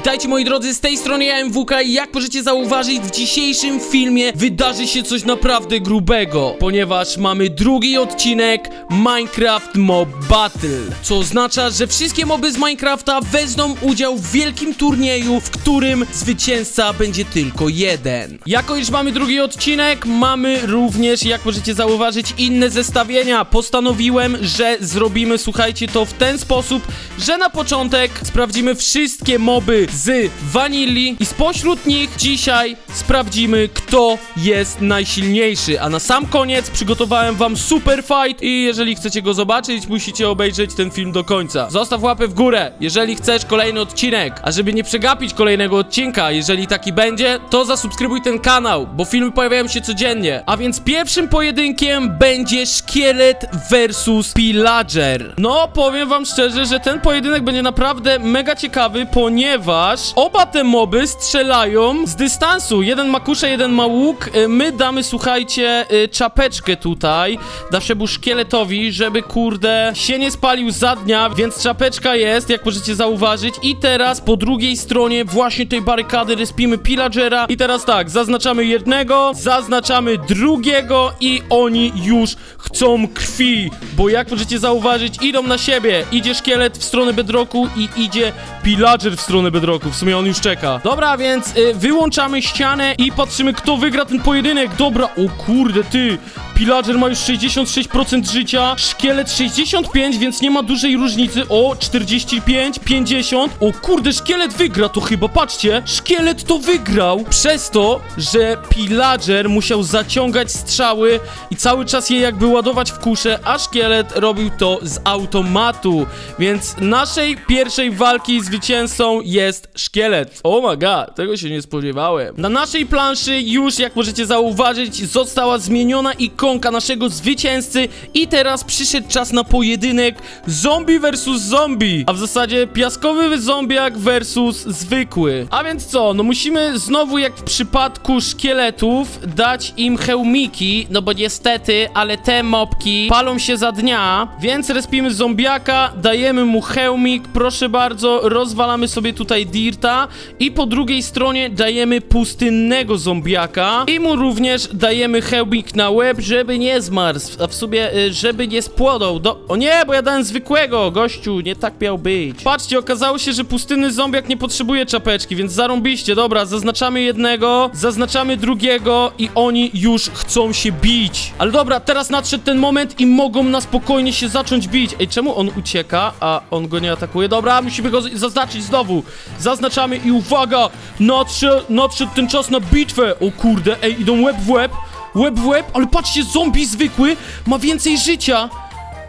Witajcie moi drodzy, z tej strony ja MWK i jak możecie zauważyć w dzisiejszym filmie wydarzy się coś naprawdę grubego, ponieważ mamy drugi odcinek Minecraft Mob Battle, co oznacza, że wszystkie moby z Minecrafta wezmą udział w wielkim turnieju, w którym zwycięzca będzie tylko jeden. Jako iż mamy drugi odcinek, mamy również, jak możecie zauważyć, inne zestawienia. Postanowiłem, że zrobimy, słuchajcie, to w ten sposób, że na początek sprawdzimy wszystkie moby z wanilli i spośród nich dzisiaj sprawdzimy, kto jest najsilniejszy. A na sam koniec przygotowałem wam super fight i jeżeli chcecie go zobaczyć, musicie obejrzeć ten film do końca. Zostaw łapę w górę, jeżeli chcesz kolejny odcinek. A żeby nie przegapić kolejnego odcinka, jeżeli taki będzie, to zasubskrybuj ten kanał, bo filmy pojawiają się codziennie. A więc pierwszym pojedynkiem będzie szkielet versus pillager. No, powiem wam szczerze, że ten pojedynek będzie naprawdę mega ciekawy, ponieważ oba te moby strzelają z dystansu. Jeden ma kuszę, jeden ma łuk. Y, My damy, słuchajcie, y, czapeczkę tutaj naszemu szkieletowi, żeby kurde się nie spalił za dnia, więc czapeczka jest, jak możecie zauważyć. I teraz po drugiej stronie właśnie tej barykady respimy pillagera. I teraz tak, zaznaczamy jednego, zaznaczamy drugiego i oni już chcą krwi, bo jak możecie zauważyć, idą na siebie. Idzie szkielet w stronę bedrocku i idzie pillager w stronę bedrocku. W sumie on już czeka. Dobra, więc y, wyłączamy ścianę i patrzymy, kto wygra ten pojedynek. Dobra, o kurde, ty. Pillager ma już 66% życia, szkielet 65, więc nie ma dużej różnicy. O, 45, 50. O kurde, szkielet wygra to chyba, patrzcie. Szkielet to wygrał przez to, że Pillager musiał zaciągać strzały i cały czas je jakby ładować w kuszę, a szkielet robił to z automatu. Więc naszej pierwszej walki zwycięzcą jest szkielet. Oh my god, tego się nie spodziewałem. Na naszej planszy już, jak możecie zauważyć, została zmieniona ikonka naszego zwycięzcy i teraz przyszedł czas na pojedynek zombie versus zombie. A w zasadzie piaskowy zombiak versus zwykły. A więc co, no musimy znowu jak w przypadku szkieletów dać im hełmiki, no bo niestety, ale te mopki palą się za dnia, więc respimy zombiaka, dajemy mu hełmik, proszę bardzo, rozwalamy sobie tutaj dirta i po drugiej stronie dajemy pustynnego zombiaka i mu również dajemy hełmik na łeb, żeby nie zmarzł, a w sumie, y, żeby nie spłonął. Do... O nie, bo ja dałem zwykłego, gościu, nie tak miał być. Patrzcie, okazało się, że pustynny zombiak nie potrzebuje czapeczki, więc zarąbiście, dobra, zaznaczamy jednego, zaznaczamy drugiego i oni już chcą się bić. Ale dobra, teraz nadszedł ten moment i mogą na spokojnie się zacząć bić. Ej, czemu on ucieka, a on go nie atakuje? Dobra, musimy go zaznaczyć znowu. Zaznaczamy i uwaga, nadszedł, nadszedł ten czas na bitwę. O kurde, ej, idą łeb w łeb. Łeb w łeb, ale patrzcie, zombie zwykły ma więcej życia.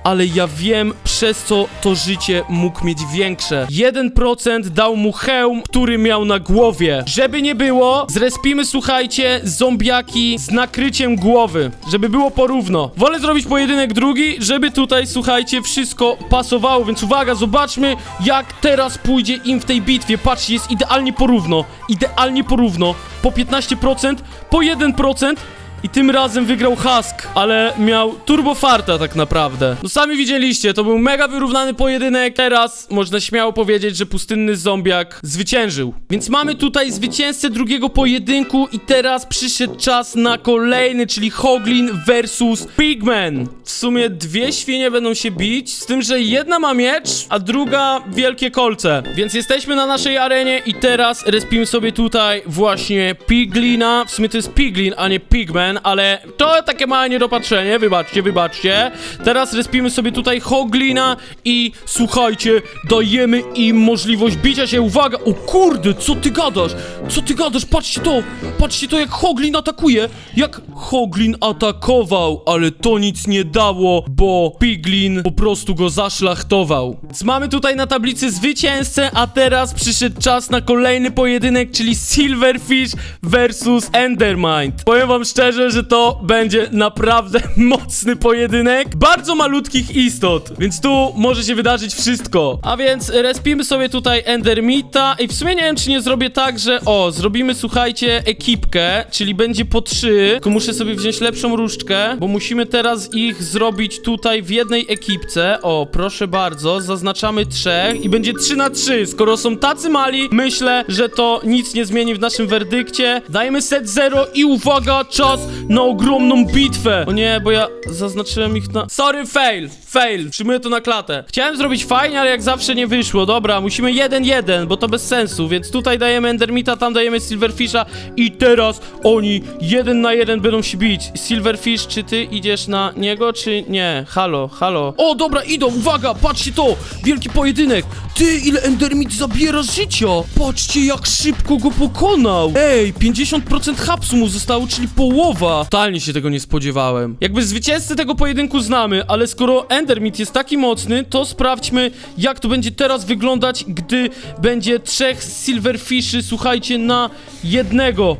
Ale ja wiem, przez co to życie mógł mieć większe. 1% dał mu hełm, który miał na głowie. Żeby nie było, zrespimy, słuchajcie, zombiaki z nakryciem głowy. Żeby było porówno. Wolę zrobić pojedynek drugi, żeby tutaj, słuchajcie, wszystko pasowało. Więc uwaga, zobaczmy, jak teraz pójdzie im w tej bitwie. Patrzcie, jest idealnie porówno. Idealnie porówno. Po 15%, po 1%. I tym razem wygrał Husk, ale miał turbo farta tak naprawdę. No sami widzieliście, to był mega wyrównany pojedynek. Teraz można śmiało powiedzieć, że pustynny zombiak zwyciężył. Więc mamy tutaj zwycięzcę drugiego pojedynku i teraz przyszedł czas na kolejny, czyli Hoglin versus Pigman. W sumie dwie świnie będą się bić, z tym, że jedna ma miecz, a druga wielkie kolce. Więc jesteśmy na naszej arenie i teraz respimy sobie tutaj właśnie Piglina. W sumie to jest Piglin, a nie Pigman, ale to takie małe niedopatrzenie, wybaczcie, wybaczcie. Teraz respimy sobie tutaj Hoglina i słuchajcie, dajemy im możliwość bicia się. Uwaga, o kurde, co ty gadasz? Co ty gadasz? Patrzcie to, patrzcie to jak Hoglin atakuje. Jak Hoglin atakował, ale to nic nie dało, bo Piglin po prostu go zaszlachtował. Więc mamy tutaj na tablicy zwycięzcę, a teraz przyszedł czas na kolejny pojedynek, czyli Silverfish versus Endermind. Powiem wam szczerze, szczerze, że to będzie naprawdę mocny pojedynek bardzo malutkich istot, więc tu może się wydarzyć wszystko. A więc respimy sobie tutaj Endermita i w sumie nie wiem, czy nie zrobię tak, że o, zrobimy, słuchajcie, ekipkę, czyli będzie po trzy, tylko muszę sobie wziąć lepszą różdżkę, bo musimy teraz ich zrobić tutaj w jednej ekipce. O, proszę bardzo, zaznaczamy trzech i będzie 3 na 3. Skoro są tacy mali, myślę, że to nic nie zmieni w naszym werdykcie. Dajmy set 0 i uwaga, czas na ogromną bitwę. O nie, bo ja zaznaczyłem ich na... Sorry, fail, fail, przyjmuję to na klatę. Chciałem zrobić fajnie, ale jak zawsze nie wyszło. Dobra, musimy 1-1, bo to bez sensu, więc tutaj dajemy Endermita, tam dajemy Silverfisha i teraz oni jeden na jeden będą się bić. Silverfish, czy ty idziesz na niego, czy nie? Halo, halo. O, dobra, idą, uwaga, patrzcie to! Wielki pojedynek! Ty, ile Endermit zabiera życia! Patrzcie, jak szybko go pokonał! Ej, 50% hapsu mu zostało, czyli połowa! Totalnie się tego nie spodziewałem. Jakby zwycięzcę tego pojedynku znamy, ale skoro Endermit jest taki mocny, to sprawdźmy, jak to będzie teraz wyglądać, gdy będzie trzech Silverfishy, słuchajcie, na jednego.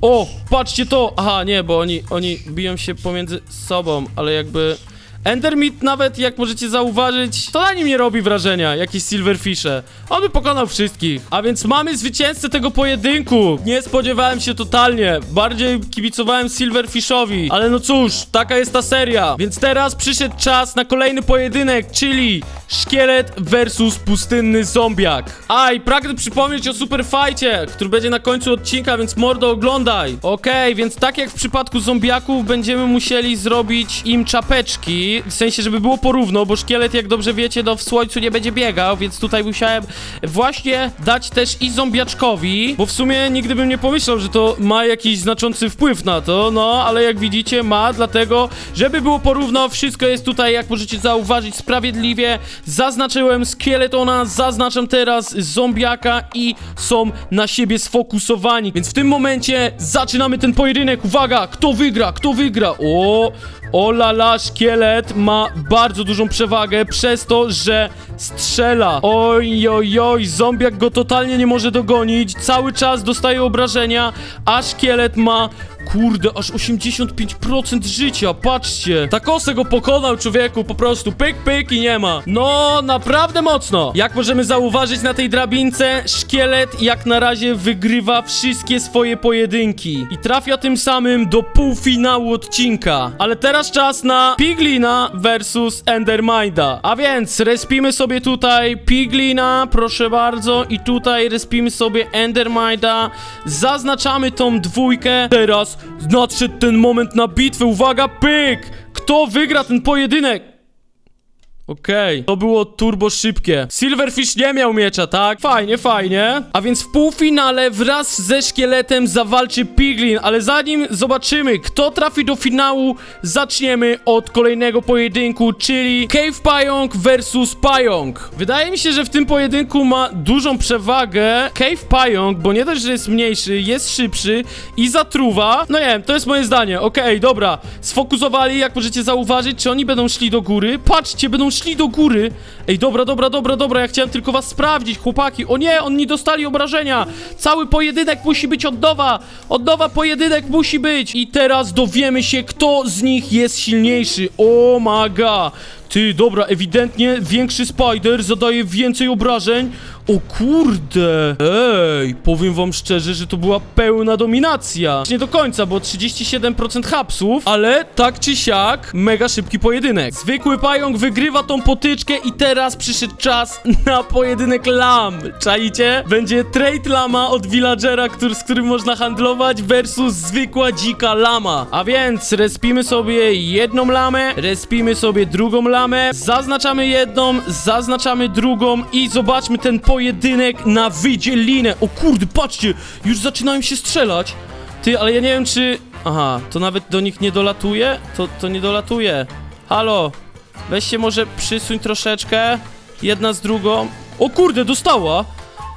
O, patrzcie to! Aha, nie, bo oni, oni biją się pomiędzy sobą, ale jakby... Endermit nawet, jak możecie zauważyć, to na nim nie robi wrażenia, jakieś Silverfishe. On by pokonał wszystkich. A więc mamy zwycięzcę tego pojedynku. Nie spodziewałem się totalnie. Bardziej kibicowałem Silverfishowi. Ale no cóż, taka jest ta seria. Więc teraz przyszedł czas na kolejny pojedynek, czyli szkielet versus pustynny zombiak. A i pragnę przypomnieć o super fajcie, który będzie na końcu odcinka, więc mordo oglądaj. Okej, więc tak jak w przypadku zombiaków będziemy musieli zrobić im czapeczki, w sensie, żeby było porówno, bo szkielet, jak dobrze wiecie, no w słońcu nie będzie biegał, więc tutaj musiałem właśnie dać też i zombiaczkowi, bo w sumie nigdy bym nie pomyślał, że to ma jakiś znaczący wpływ na to, no, ale jak widzicie ma, dlatego, żeby było porówno, wszystko jest tutaj, jak możecie zauważyć, sprawiedliwie, zaznaczyłem szkieletona, zaznaczam teraz zombiaka i są na siebie sfokusowani, więc w tym momencie zaczynamy ten pojedynek, uwaga, kto wygra, kto wygra, o... O la la, szkielet ma bardzo dużą przewagę przez to, że strzela. Oj, oj, oj, zombiak go totalnie nie może dogonić. Cały czas dostaje obrażenia, a szkielet ma, kurde, aż 85% życia. Patrzcie. Takosę go pokonał, człowieku, po prostu pyk, pyk i nie ma. No, naprawdę mocno. Jak możemy zauważyć na tej drabince, szkielet jak na razie wygrywa wszystkie swoje pojedynki i trafia tym samym do półfinału odcinka. Ale teraz czas na Piglina versus Enderminda. A więc respimy sobie tutaj Piglina, proszę bardzo, i tutaj respimy sobie Enderminda. Zaznaczamy tą dwójkę. Teraz nadszedł ten moment na bitwę. Uwaga, pyk! Kto wygra ten pojedynek? Okej, to było turbo szybkie. Silverfish nie miał miecza, tak? Fajnie, fajnie. A więc w półfinale wraz ze szkieletem zawalczy Piglin, ale zanim zobaczymy, kto trafi do finału, zaczniemy od kolejnego pojedynku, czyli Cave Pająk versus Pająk. Wydaje mi się, że w tym pojedynku ma dużą przewagę Cave Pająk, bo nie dość, że jest mniejszy, jest szybszy i zatruwa. No nie wiem, to jest moje zdanie. Okej, dobra. Sfokusowali, jak możecie zauważyć, czy oni będą szli do góry. Patrzcie, będą szli do góry. Ej, dobra, dobra, dobra, dobra, ja chciałem tylko was sprawdzić, chłopaki. O nie, oni dostali obrażenia. Cały pojedynek musi być od nowa. Od nowa pojedynek musi być. I teraz dowiemy się, kto z nich jest silniejszy. O my god. Ty, dobra, ewidentnie większy Spider zadaje więcej obrażeń. O kurde! Ej, powiem wam szczerze, że to była pełna dominacja. Nie do końca, bo 37% hapsów, ale tak czy siak, mega szybki pojedynek. Zwykły pająk wygrywa tą potyczkę i teraz przyszedł czas na pojedynek lam. Czaicie? Będzie trade lama od villagera, który, z którym można handlować versus zwykła dzika lama. A więc respimy sobie jedną lamę, respimy sobie drugą lamę, zaznaczamy jedną, zaznaczamy drugą i zobaczmy ten pojedynek na wydzielinę. O kurde, patrzcie, już zaczynają się strzelać. Ty, ale ja nie wiem czy... Aha, to nawet do nich nie dolatuje? To, to nie dolatuje. Halo, weź się może przysuń troszeczkę. Jedna z drugą. O kurde, dostała!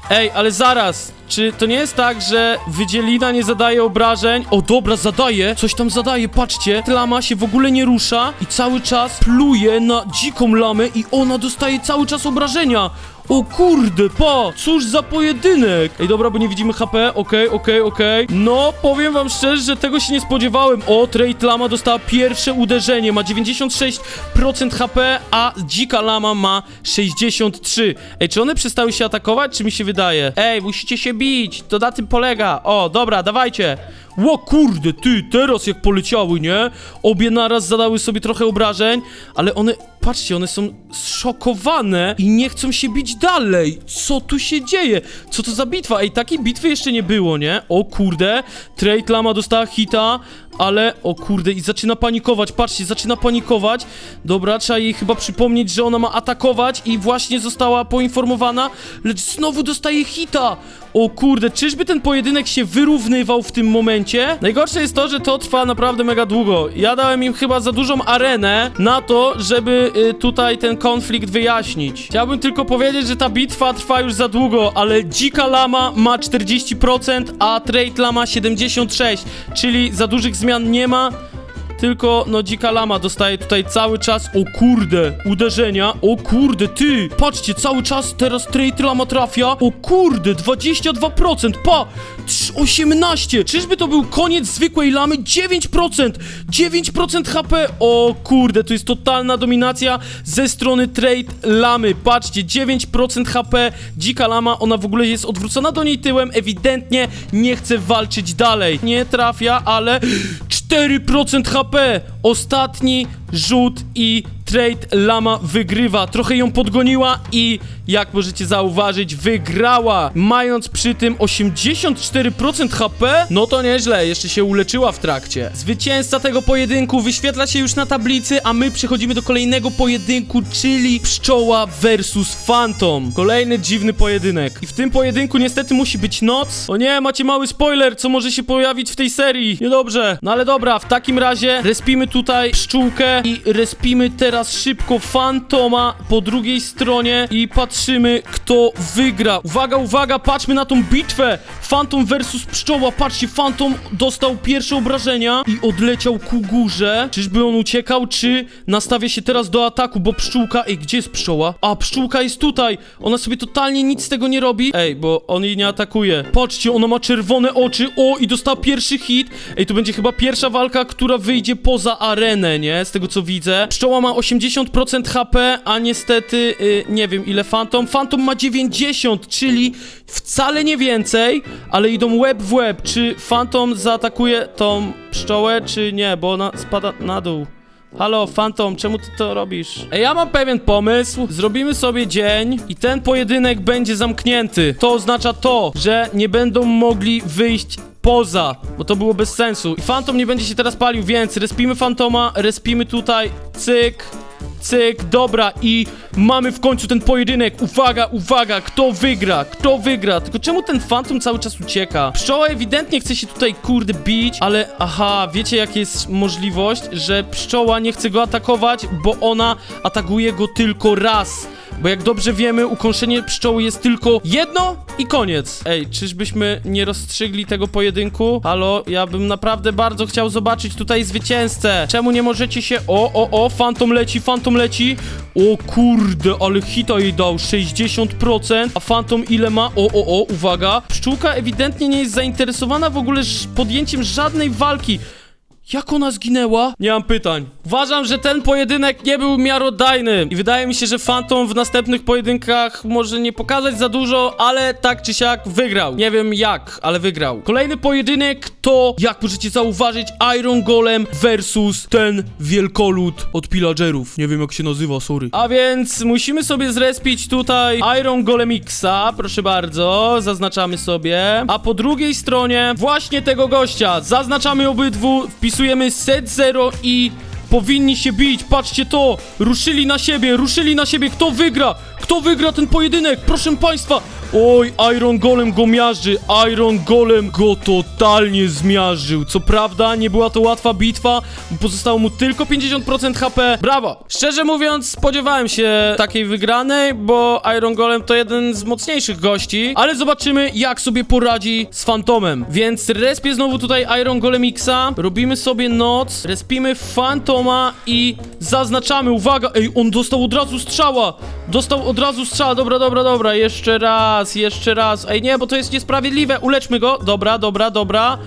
Ej, ale zaraz, czy to nie jest tak, że wydzielina nie zadaje obrażeń? O, dobra, zadaje, coś tam zadaje, patrzcie. Lama się w ogóle nie rusza i cały czas pluje na dziką lamę i ona dostaje cały czas obrażenia. O kurde, pa! Cóż za pojedynek! Ej, dobra, bo nie widzimy HP, okej, okej, okej. No, powiem wam szczerze, że tego się nie spodziewałem. O, Trade Lama dostała pierwsze uderzenie, ma 96% HP, a Dzika Lama ma 63. Ej, czy one przestały się atakować, czy mi się wydaje? Ej, musicie się bić, to na tym polega. O, dobra, dawajcie. Ło kurde, ty, teraz jak poleciały, nie? Obie naraz zadały sobie trochę obrażeń, ale one, patrzcie, one są zszokowane i nie chcą się bić dalej. Co tu się dzieje? Co to za bitwa? Ej, takiej bitwy jeszcze nie było, nie? O kurde, Trade Lama dostała hita, ale, o kurde, i zaczyna panikować, patrzcie, zaczyna panikować. Dobra, trzeba jej chyba przypomnieć, że ona ma atakować i właśnie została poinformowana, lecz znowu dostaje hita. O kurde, czyżby ten pojedynek się wyrównywał w tym momencie? Najgorsze jest to, że to trwa naprawdę mega długo. Ja dałem im chyba za dużą arenę na to, żeby y, tutaj ten konflikt wyjaśnić. Chciałbym tylko powiedzieć, że ta bitwa trwa już za długo, ale dzika lama ma 40%, a trade lama 76%, czyli za dużych zmian nie ma. Tylko, no, dzika lama dostaje tutaj cały czas, o kurde, uderzenia, o kurde, ty, patrzcie, cały czas teraz trade lama trafia, o kurde, 22%, pa, trz- 18, czyżby to był koniec zwykłej lamy, 9%, 9% HP, o kurde, to jest totalna dominacja ze strony trade lamy, patrzcie, 9% HP, dzika lama, ona w ogóle jest odwrócona do niej tyłem, ewidentnie nie chce walczyć dalej, nie trafia, ale 4% HP! Ostatni rzut i Trade Lama wygrywa. Trochę ją podgoniła i jak możecie zauważyć, wygrała. Mając przy tym 84% HP, no to nieźle, jeszcze się uleczyła w trakcie. Zwycięzca tego pojedynku wyświetla się już na tablicy, a my przechodzimy do kolejnego pojedynku, czyli Pszczoła versus Phantom. Kolejny dziwny pojedynek. I w tym pojedynku niestety musi być noc. O nie, macie mały spoiler, co może się pojawić w tej serii. Niedobrze. No ale dobra, w takim razie respimy tutaj pszczółkę i respimy teraz szybko Fantoma po drugiej stronie i patrzymy, kto wygra. Uwaga, uwaga, patrzmy na tą bitwę. Phantom versus pszczoła. Patrzcie, Phantom dostał pierwsze obrażenia i odleciał ku górze. Czyżby on uciekał, czy nastawia się teraz do ataku, bo pszczółka... Ej, gdzie jest pszczoła? A, pszczółka jest tutaj. Ona sobie totalnie nic z tego nie robi. Ej, bo on jej nie atakuje. Patrzcie, ona ma czerwone oczy. O, i dostała pierwszy hit. Ej, to będzie chyba pierwsza walka, która wyjdzie poza arenę, nie? Z tego co widzę. Pszczoła ma 80% HP, a niestety y, nie wiem ile Phantom. Phantom ma 90, czyli wcale nie więcej, ale idą łeb w łeb. Czy Phantom zaatakuje tą pszczołę, czy nie? Bo ona spada na dół. Halo, Phantom, czemu ty to robisz? Ej, ja mam pewien pomysł. Zrobimy sobie dzień i ten pojedynek będzie zamknięty. To oznacza to, że nie będą mogli wyjść poza, bo to było bez sensu. I Phantom nie będzie się teraz palił, więc respimy Phantoma, respimy tutaj, cyk, cyk, dobra i mamy w końcu ten pojedynek. Uwaga, uwaga, kto wygra, kto wygra? Tylko czemu ten Phantom cały czas ucieka? Pszczoła ewidentnie chce się tutaj, kurde, bić, ale aha, wiecie jaka jest możliwość, że pszczoła nie chce go atakować, bo ona atakuje go tylko raz. Bo jak dobrze wiemy, ukąszenie pszczoły jest tylko jedno i koniec. Ej, czyżbyśmy nie rozstrzygli tego pojedynku? Halo, ja bym naprawdę bardzo chciał zobaczyć tutaj zwycięzcę. Czemu nie możecie się... O, o, o, Phantom leci, Phantom leci. O kurde, ale hita jej dał, 60%. A Phantom ile ma? O, o, o, uwaga. Pszczółka ewidentnie nie jest zainteresowana w ogóle podjęciem żadnej walki. Jak ona zginęła? Nie mam pytań. Uważam, że ten pojedynek nie był miarodajny i wydaje mi się, że Phantom w następnych pojedynkach może nie pokazać za dużo, ale tak czy siak wygrał. Nie wiem jak, ale wygrał. Kolejny pojedynek to, jak możecie zauważyć, Iron Golem versus ten wielkolud od pillagerów. Nie wiem jak się nazywa, sorry. A więc musimy sobie zrespić tutaj Iron Golem Xa, proszę bardzo, zaznaczamy sobie. A po drugiej stronie właśnie tego gościa, zaznaczamy obydwu, wpisujemy set 0 i powinni się bić, patrzcie to, ruszyli na siebie, ruszyli na siebie, kto wygra, kto wygra ten pojedynek, proszę państwa, Oj, Iron Golem go miażdży, Iron Golem go totalnie zmiażdżył. Co prawda, nie była to łatwa bitwa, pozostało mu tylko 50% HP. Brawo! Szczerze mówiąc, spodziewałem się takiej wygranej, bo Iron Golem to jeden z mocniejszych gości, ale zobaczymy, jak sobie poradzi z Fantomem. Więc respię znowu tutaj Iron Golem Xa, robimy sobie noc, respimy Fantoma i zaznaczamy, uwaga, ej, on dostał od razu strzała, dostał od razu strzała, dobra, dobra, dobra, jeszcze raz, jeszcze raz, ej, nie, bo to jest niesprawiedliwe, uleczmy go, dobra, dobra, dobra.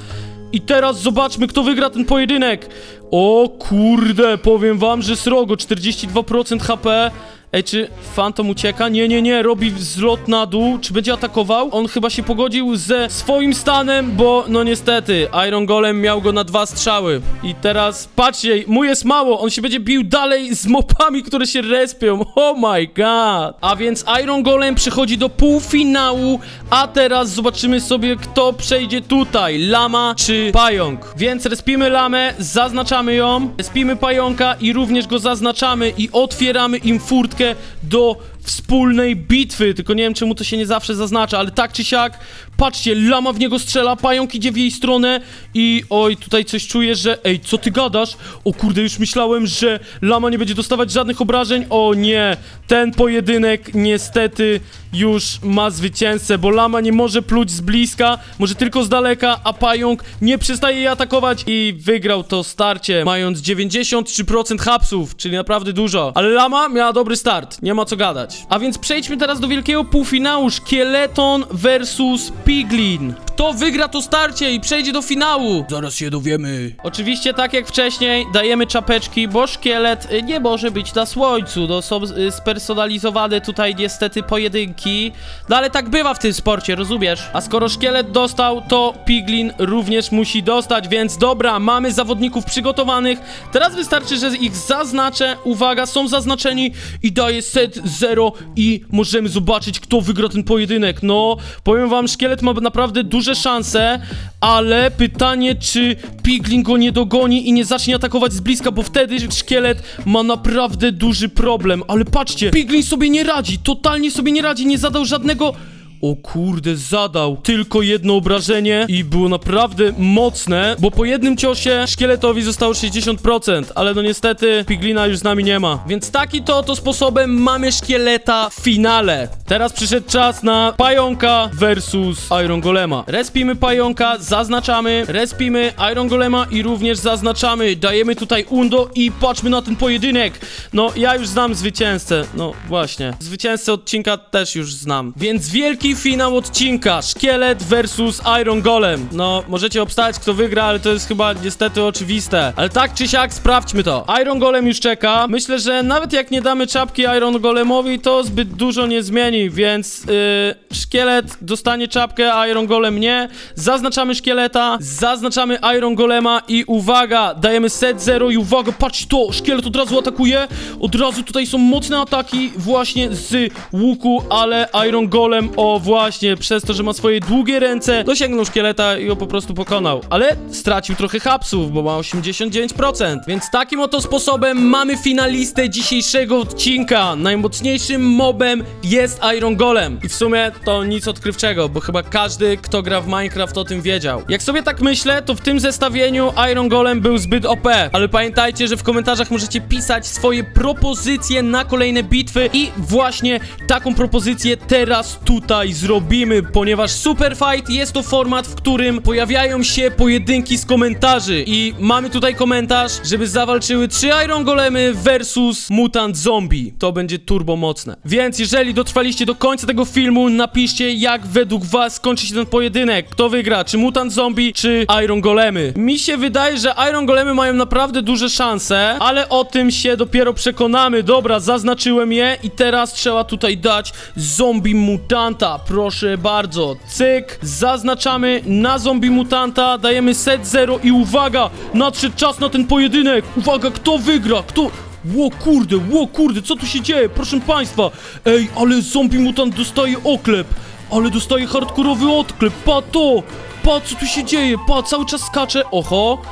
I teraz zobaczmy, kto wygra ten pojedynek. O kurde, powiem wam, że srogo, 42% HP. Ej, czy Phantom ucieka? Nie, nie, nie, robi zlot na dół. Czy będzie atakował? On chyba się pogodził ze swoim stanem, bo no niestety, Iron Golem miał go na dwa strzały. I teraz, patrzcie, mu jest mało, on się będzie bił dalej z mopami, które się respią. Oh my god. A więc Iron Golem przychodzi do półfinału, a teraz zobaczymy sobie, kto przejdzie tutaj. Lama czy pająk. Więc respimy lamę, zaznaczamy ją, respimy pająka i również go zaznaczamy i otwieramy im furtkę do wspólnej bitwy. Tylko nie wiem, czemu to się nie zawsze zaznacza, ale tak czy siak, patrzcie, lama w niego strzela, pająk idzie w jej stronę i oj, tutaj coś czuję, że ej, co ty gadasz? O kurde, już myślałem, że lama nie będzie dostawać żadnych obrażeń. O nie, ten pojedynek niestety już ma zwycięzcę, bo lama nie może pluć z bliska, może tylko z daleka, a pająk nie przestaje jej atakować i wygrał to starcie, mając 93% hapsów, czyli naprawdę dużo. Ale lama miała dobry start, nie ma co gadać. A więc przejdźmy teraz do wielkiego półfinału, Szkieleton versus Piglin. Kto wygra to starcie i przejdzie do finału? Zaraz się dowiemy. Oczywiście, tak jak wcześniej, dajemy czapeczki, bo szkielet y, nie może być na słońcu. To są y, spersonalizowane tutaj niestety pojedynki. No ale tak bywa w tym sporcie, rozumiesz? A skoro szkielet dostał, to Piglin również musi dostać, więc dobra, mamy zawodników przygotowanych. Teraz wystarczy, że ich zaznaczę. Uwaga, są zaznaczeni i daję set 0 i możemy zobaczyć, kto wygra ten pojedynek. No, powiem wam, szkielet ma naprawdę duże szanse, ale pytanie, czy Piglin go nie dogoni i nie zacznie atakować z bliska, bo wtedy szkielet ma naprawdę duży problem. Ale patrzcie, Piglin sobie nie radzi, totalnie sobie nie radzi, nie zadał żadnego... O kurde, zadał tylko jedno obrażenie i było naprawdę mocne, bo po jednym ciosie szkieletowi zostało 60%, ale no niestety Piglina już z nami nie ma. Więc taki to oto sposobem mamy szkieleta w finale. Teraz przyszedł czas na pająka versus Iron Golema. Respimy pająka, zaznaczamy, respimy Iron Golema i również zaznaczamy. Dajemy tutaj undo i patrzmy na ten pojedynek. No, ja już znam zwycięzcę. No, właśnie. Zwycięzcę odcinka też już znam. Więc wielki finał odcinka. Szkielet versus Iron Golem. No, możecie obstać, kto wygra, ale to jest chyba niestety oczywiste. Ale tak czy siak, sprawdźmy to. Iron Golem już czeka. Myślę, że nawet jak nie damy czapki Iron Golemowi, to zbyt dużo nie zmieni, więc yy, szkielet dostanie czapkę, Iron Golem nie. Zaznaczamy szkieleta, zaznaczamy Iron Golema i uwaga, dajemy set 0 i uwaga, patrz to, szkielet od razu atakuje. Od razu tutaj są mocne ataki właśnie z łuku, ale Iron Golem, o właśnie, przez to, że ma swoje długie ręce, dosięgnął szkieleta i go po prostu pokonał. Ale stracił trochę hapsów, bo ma 89%. Więc takim oto sposobem mamy finalistę dzisiejszego odcinka. Najmocniejszym mobem jest Iron Golem. I w sumie to nic odkrywczego, bo chyba każdy, kto gra w Minecraft o tym wiedział. Jak sobie tak myślę, to w tym zestawieniu Iron Golem był zbyt OP. Ale pamiętajcie, że w komentarzach możecie pisać swoje propozycje na kolejne bitwy i właśnie taką propozycję teraz tutaj zrobimy, ponieważ Super Fight jest to format, w którym pojawiają się pojedynki z komentarzy i mamy tutaj komentarz, żeby zawalczyły trzy Iron Golemy versus Mutant Zombie. To będzie turbo mocne. Więc jeżeli dotrwaliście do końca tego filmu, napiszcie jak według was skończy się ten pojedynek. Kto wygra, czy Mutant Zombie, czy Iron Golemy. Mi się wydaje, że Iron Golemy mają naprawdę duże szanse, ale o tym się dopiero przekonamy. Dobra, zaznaczyłem je i teraz trzeba tutaj dać zombie mutanta. Proszę bardzo. Cyk, zaznaczamy na zombie mutanta, dajemy set 0 i uwaga, nadszedł czas na ten pojedynek. Uwaga, kto wygra? Kto... Ło kurde, ło kurde, co tu się dzieje? Proszę państwa. Ej, ale zombie mutant dostaje oklep. Ale dostaje hardkorowy odklep. Pa to! Pa, co tu się dzieje? Pa, cały czas skacze. Oho.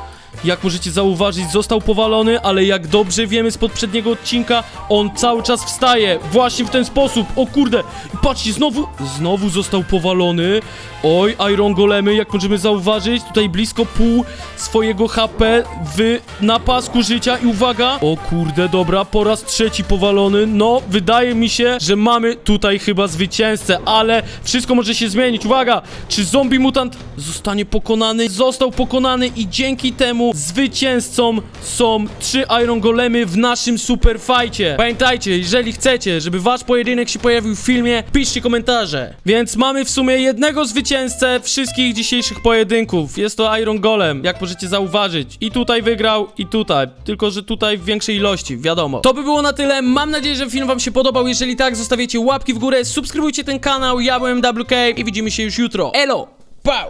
Jak możecie zauważyć, został powalony, ale jak dobrze wiemy z poprzedniego odcinka, on cały czas wstaje. Właśnie w ten sposób. O kurde. Patrzcie, znowu, znowu został powalony. Oj, Iron Golemy, jak możemy zauważyć, tutaj blisko pół swojego HP w napasku życia i uwaga. O kurde, dobra, po raz trzeci powalony. No, wydaje mi się, że mamy tutaj chyba zwycięzcę, ale wszystko może się zmienić. Uwaga, czy zombie mutant zostanie pokonany? Został pokonany i dzięki temu zwycięzcą są trzy Iron Golemy w naszym super fajcie. Pamiętajcie, jeżeli chcecie, żeby wasz pojedynek się pojawił w filmie, piszcie komentarze. Więc mamy w sumie jednego zwycięzcę wszystkich dzisiejszych pojedynków. Jest to Iron Golem, jak możecie zauważyć. I tutaj wygrał, i tutaj. Tylko, że tutaj w większej ilości, wiadomo. To by było na tyle. Mam nadzieję, że film wam się podobał. Jeżeli tak, zostawiacie łapki w górę, subskrybujcie ten kanał. Ja byłem WK i widzimy się już jutro. Elo! Pau!